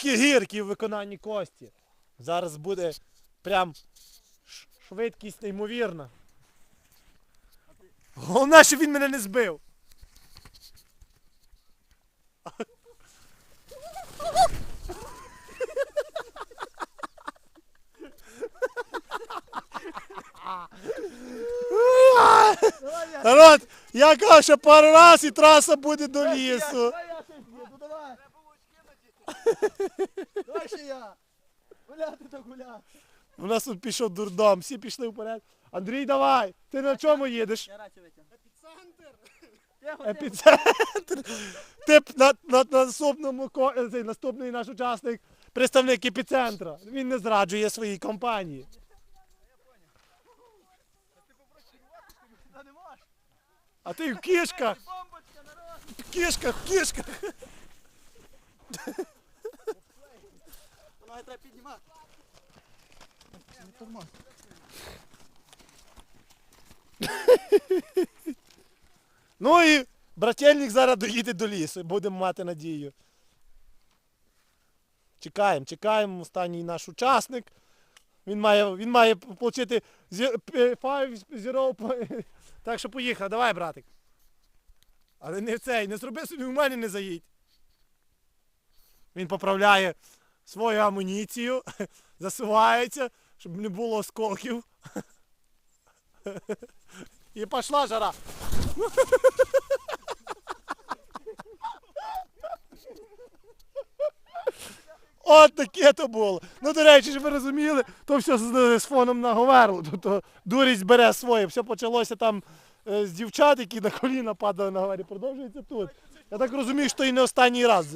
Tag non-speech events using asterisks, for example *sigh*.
Карпатські гірки в виконанні Кості. Зараз буде прям швидкість неймовірна. Головне, щоб він мене не збив. Народ, я кажу, ще пару раз і траса буде до лісу. Давай я ще. Гуляти то гуляти. У нас тут пішов дурдом, всі пішли вперед. Андрій, давай! Ти на чому їдеш? Я рацію витягну. Епіцентр. Тихо, Епіцентр. Ти б на, на, на наступному ко- е, цей, наступний наш учасник, представник епіцентра. Він не зраджує своїй компанії. Та не можеш. А ти в кішках, Бомбочка, народ. в кішках, в кішках. Треба піднімати. Не тормоз. *laughs* Ну і брательник зараз доїде до лісу, будемо мати надію. Чекаємо, чекаємо, останній наш учасник. Він має, він має отримати 5 зіро. Так що поїхав, давай, братик. Але не цей, не зроби собі в мене не заїдь. Він поправляє свою амуніцію, *laughs* засувається, щоб не було осколків. *laughs* І пішла жара. *laughs* От таке то було. Ну, до речі, щоб ви розуміли, то все з, з фоном на Говерлу. Тобто дурість бере своє. Все почалося там е, з дівчат, які на коліна падали на Говері. Продовжується тут. Я так розумію, що і не останній раз.